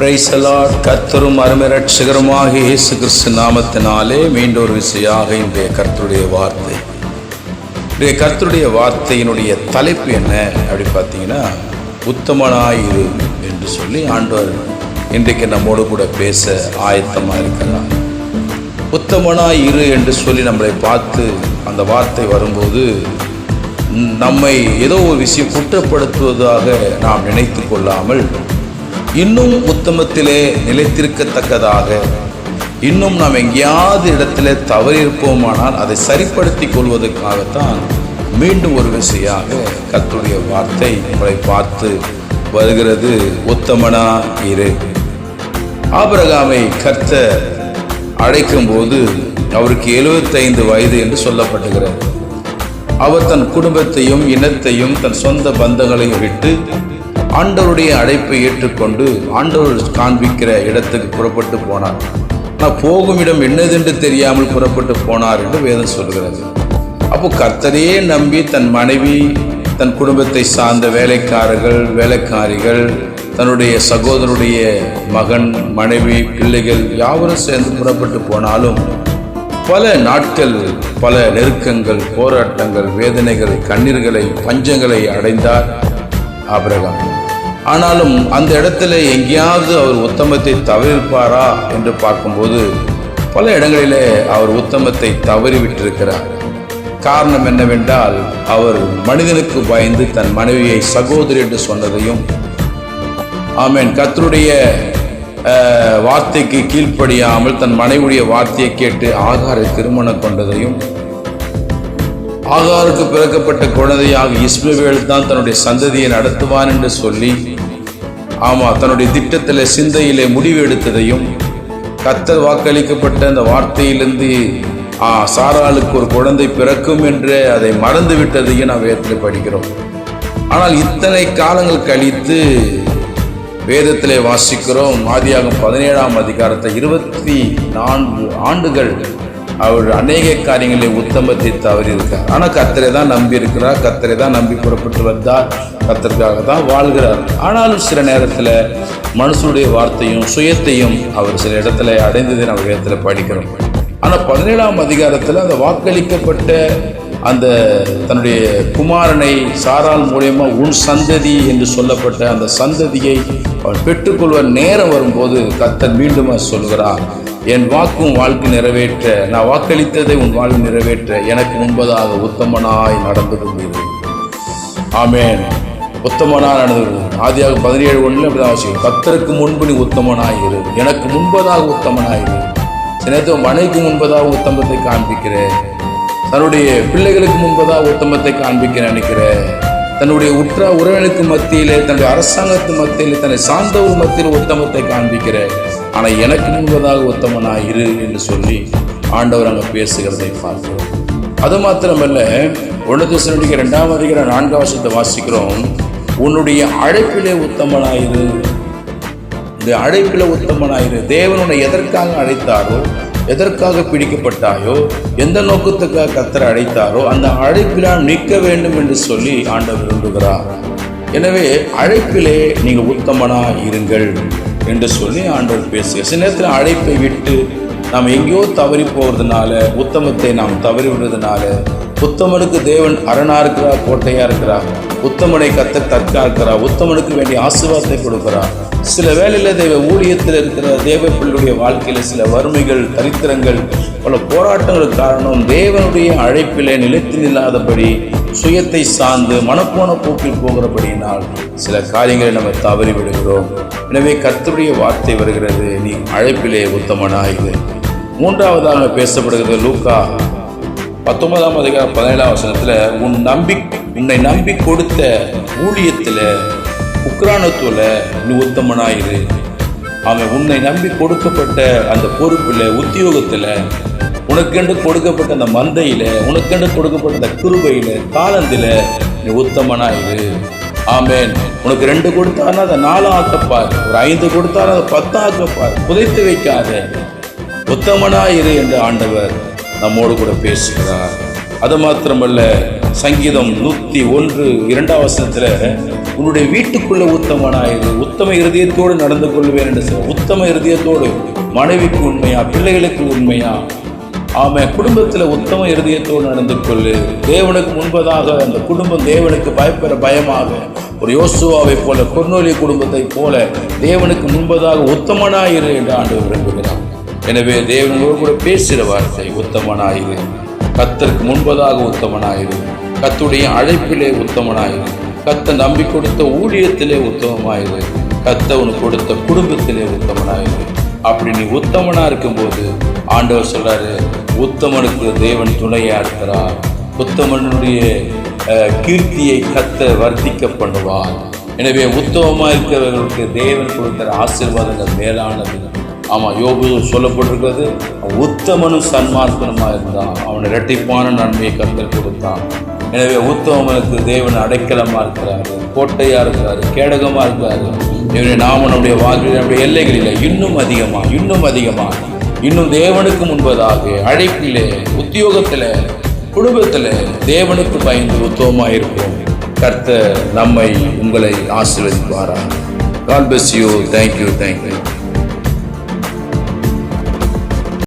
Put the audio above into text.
பிரைசலாட் கர்த்தரும் அருமரட்சகருமாக இயேசு கிறிஸ்து நாமத்தினாலே மீண்டும் ஒரு விசையாக இன்றைய கர்த்தருடைய வார்த்தை. இன்றைய கர்த்தருடைய வார்த்தையினுடைய தலைப்பு என்ன அப்படி பார்த்தீங்கன்னா உத்தமனாயிரு என்று சொல்லி ஆண்டவர் இன்றைக்கு நம்மோடு கூட பேச ஆயத்தமாக இருக்கிறார். உத்தமனாயிரு என்று சொல்லி நம்மளை பார்த்து அந்த வார்த்தை வரும்போது நம்மை ஏதோ ஒரு விஷயம் குற்றப்படுத்துவதாக நாம் நினைத்து கொள்ளாமல் இன்னும் உத்தமத்திலே நிலைத்திருக்கத்தக்கதாக. இன்னும் நாம் எங்கேயாவது இடத்துல தவறியிருப்போமானால் அதை சரிப்படுத்தி கொள்வதற்காகத்தான் மீண்டும் ஒரு விசையாக கத்துடைய வார்த்தை நம்மளை பார்த்து வருகிறது. உத்தமனா இரு. ஆபரகாமை கர்த்த அழைக்கும் அழைக்கும்போது அவருக்கு 75 வயது என்று சொல்லப்பட்டுகிறார் அவர் தன் குடும்பத்தையும் இனத்தையும் தன் சொந்த பந்தங்களையும் விட்டு ஆண்டவருடைய அழைப்பை ஏற்றுக்கொண்டு ஆண்டவர் காண்பிக்கிற இடத்துக்கு புறப்பட்டு போனார். ஆனால் போகும் இடம் என்னதென்று தெரியாமல் புறப்பட்டு போனார் என்று வேதம் சொல்கிறது. அப்போ கர்த்தரையே நம்பி தன் மனைவி தன் குடும்பத்தை சார்ந்த வேலைக்காரர்கள் வேலைக்காரிகள் தன்னுடைய சகோதரருடைய மகன் மனைவி பிள்ளைகள் யாவரும் சேர்ந்து புறப்பட்டு போனாலும் பல நாட்கள் பல நெருக்கங்கள் போராட்டங்கள் வேதனைகள் கண்ணீர்களை பஞ்சங்களை அடைந்தார் ஆபிரகாம். ஆனாலும் அந்த இடத்துல எங்கேயாவது அவர் உத்தமத்தை தவறிருப்பாரா என்று பார்க்கும்போது பல இடங்களிலே அவர் உத்தமத்தை தவறிவிட்டிருக்கிறார். காரணம் என்னவென்றால் அவர் மனிதனுக்கு பயந்து தன் மனைவியை சகோதரி என்று சொன்னதையும் ஆமேன் கத்தருடைய வார்த்தைக்கு கீழ்ப்படியாமல் தன் மனைவியுடைய வார்த்தையை கேட்டு ஆகாரை திருமணம் கொண்டதையும் ஆகாருக்கு பிறக்கப்பட்ட குழந்தையாக இஸ்மவேல் தான் தன்னுடைய சந்ததியை நடத்துவான் என்று சொல்லி ஆமா தன்னுடைய திட்டத்தில் சிந்தையிலே முடிவு எடுத்ததையும் கத்தர் வாக்களிக்கப்பட்ட அந்த வார்த்தையிலிருந்து ஆ, சாராளுக்கு ஒரு குழந்தை பிறக்கும் என்று அதை மறந்து விட்டதையும் நாம் வேதத்தில் படிக்கிறோம். ஆனால் இத்தனை காலங்கள் கழித்து வேதத்திலே வாசிக்கிறோம் ஆதியாகும் பதினேழாம் அதிகாரத்தை இருபத்தி நான்கு ஆண்டுகள் அவர் அநேக காரியங்களை உத்தமத்தை தவறியிருக்கார் ஆனால் கத்தரை தான் நம்பி இருக்கிறார் கத்தரை தான் நம்பி புறப்பட்டு வந்தார் கத்தருக்காக தான் வாழ்கிறார். ஆனாலும் சில நேரத்தில் மனுஷனுடைய வார்த்தையும் சுயத்தையும் அவர் சில இடத்துல அடைந்ததை நம்ம இடத்துல படிக்கிறோம். ஆனால் பதினேழாம் அதிகாரத்தில் அந்த வாக்களிக்கப்பட்ட அந்த தன்னுடைய குமாரனை சாரால் மூலியமா உன் சந்ததி என்று சொல்லப்பட்ட அந்த சந்ததியை அவன் பெற்றுக்கொள்வ நேரம் வரும்போது கர்த்தர் மீண்டும் சொல்கிறார் என் வாக்கும் வாழ்க்கை நிறைவேற்ற நான் வாக்களித்ததை உன் வாழ்வு நிறைவேற்ற எனக்கு முன்பதாக உத்தமனாய் நடந்து கொண்டீர்கள் ஆமேன். உத்தமனா நடந்து ஆதியாக பதினேழு ஒன்றில் அப்படிதான் அவசியம் கத்தருக்கு முன்பு நீ உத்தமனாய் இரு. எனக்கு முன்பதாக உத்தமனாய் இரு. சில நேரத்தில் முன்பதாக உத்தமத்தை காண்பிக்கிறேன். தன்னுடைய பிள்ளைகளுக்கு முன்பதாக உத்தமத்தை காண்பிக்க நினைக்கிறேன். தன்னுடைய உற்ற உறவினருக்கு மத்தியிலே தன்னுடைய அரசாங்கத்து மத்தியிலே தன்னை சார்ந்தவர் மத்தியில் உத்தமத்தை காண்பிக்கிறேன். ஆனால் எனக்கு முன்பதாக உத்தமனாய் இரு என்று சொல்லி ஆண்டவர் அங்கே பேசுகிறதை பார்க்கிறோம். அது மாத்திரமல்ல ஒன்று ரெண்டாம் அதிகார நான்காம் வருஷத்தை வாசிக்கிறோம். உன்னுடைய அழைப்பிலே உத்தமனாயிரு இந்த அழைப்பில் உத்தமனாயிரு தேவனுடைய எதற்காக அழைத்தாரோ எதற்காக பிடிக்கப்பட்டாயோ எந்த நோக்கத்துக்காக கத்தரை அழைத்தாரோ அந்த அழைப்பிலால் நிற்க வேண்டும் என்று சொல்லி ஆண்டவர் விரும்புகிறார். எனவே அழைப்பிலே நீங்கள் உத்தமனாக இருங்கள். என்று சொல்லி ஆண்டவர் பேசுகிறார். சில நேரத்தில் அழைப்பை விட்டு நாம் எங்கேயோ தவறி போகிறதுனால உத்தமத்தை நாம் தவறி விடுறதுனால உத்தமனுக்கு தேவன் அரணா இருக்கிறா கோட்டையா இருக்கிறா உத்தமனை கத்த தற்கா இருக்கிறா உத்தமனுக்கு வேண்டிய ஆசீர்வாதத்தை கொடுக்கிறா சில வேலையில் தேவ ஊழியத்தில் இருக்கிற தேவ பிள்ளையுடைய வாழ்க்கையில் சில வறுமைகள் தரித்திரங்கள் பல போராட்டங்களுக்கு காரணம் தேவனுடைய அழைப்பிலே நிலைத்து நில்லாதபடி சுயத்தை சார்ந்து மனப்போன போக்கில் போகிறபடியினால் சில காரியங்களை நம்ம தவறி விடுகிறோம் எனவே கர்த்தருடைய வார்த்தை வருகிறது நீ அழைப்பிலே உத்தமனாயுது மூன்றாவதாக பேசப்படுகிறது லூக்கா பத்தொன்பதாம் அதிகாரம் பதினேழாம் வசனத்துல உன் நம்பி உன்னை நம்பி கொடுத்த ஊழியத்தில் உக்ரானத்துல நீ உத்தமனாயிரு. அவன் உன்னை நம்பி கொடுக்கப்பட்ட அந்த பொறுப்பில் உத்தியோகத்தில் உனக்கென்று கொடுக்கப்பட்ட அந்த மந்தையில உனக்கென்று கொடுக்கப்பட்ட அந்த கிருபையில் காலந்தில நீ உத்தமனாயிரு ஆமேன். உனக்கு ரெண்டு கொடுத்தாருன்னா அதை நாலு ஆக்கப்பார் ஒரு ஐந்து கொடுத்தாலும் அதை பத்து ஆக்கப்பார் புதைத்து வைக்காத. உத்தமனாயிரு என்று ஆண்டவர் நம்மோடு கூட பேசுகிறார். அது மாத்திரமல்ல சங்கீதம் நூத்தி ஒன்று இரண்டாம் வசனத்துல உன்னுடைய வீட்டுக்குள்ளே உத்தமனாயிரு உத்தம இருதயத்தோடு நடந்து கொள்வேன் என்று சொல்ல உத்தம இருதயத்தோடு மனைவிக்கு உண்மையா பிள்ளைகளுக்கு உண்மையா? ஆமை குடும்பத்தில் உத்தம இருதயத்தோடு நடந்து கொள்ளு. தேவனுக்கு முன்பதாக அந்த குடும்பம் தேவனுக்கு பயப்பெற பயமாக ஒரு யோசுவாவை போல கொர்நோலி குடும்பத்தைப் போல தேவனுக்கு முன்பதாக உத்தமனாயிரு என்று ஆண்டு விரும்புகிறார். எனவே தேவனோடு கூட பேசுகிற வார்த்தை உத்தமனாயிரு. கத்தருக்கு முன்பதாக உத்தமனாயிரு. கத்துடைய அழைப்பிலே உத்தமனாயிரு. கத்த நம்பி கொடுத்த ஊழியத்திலே உத்தமமாயிரு. கத்த உனக்கு கொடுத்த குடும்பத்திலே உத்தமனாயிரு. அப்படி நீ உத்தமனாக இருக்கும்போது ஆண்டவர் சொல்கிறாரு உத்தமனுக்கு தேவன் துணையா இருக்கிறார் உத்தமனுடைய கீர்த்தியை கத்த வர்த்திக்க பண்ணுவார். எனவே உத்தமமாக இருக்கிறவர்களுக்கு தேவன் கொடுக்கிற ஆசீர்வாதங்கள் மேலானது. ஆமாம் யோபு சொல்லப்பட்டிருக்கிறது உத்தமனும் சன்மார்த்தனமாக இருந்தான். அவன் இரட்டிப்பான நன்மையை கத்தல் கொடுத்தான். எனவே உத்தமனுக்கு தேவன் அடைக்கலமாக இருக்கிறாரு கோட்டையாக இருக்கிறாரு கேடகமாக இருக்கிறாரு. இவனை நாமனுடைய நம்முடைய வாழ்க்கையில் நம்முடைய எல்லைகளில் இன்னும் அதிகமாக இன்னும் அதிகமாக இன்னும் தேவனுக்கு முன்பதாக அழைப்பிலே உத்தியோகத்தில் குடும்பத்தில் தேவனுக்கு பயந்து உத்தவமாக இருப்போம் கர்த்தர் நம்மை உங்களை ஆசீர்வதிப்பாரா God bless you thank you thank you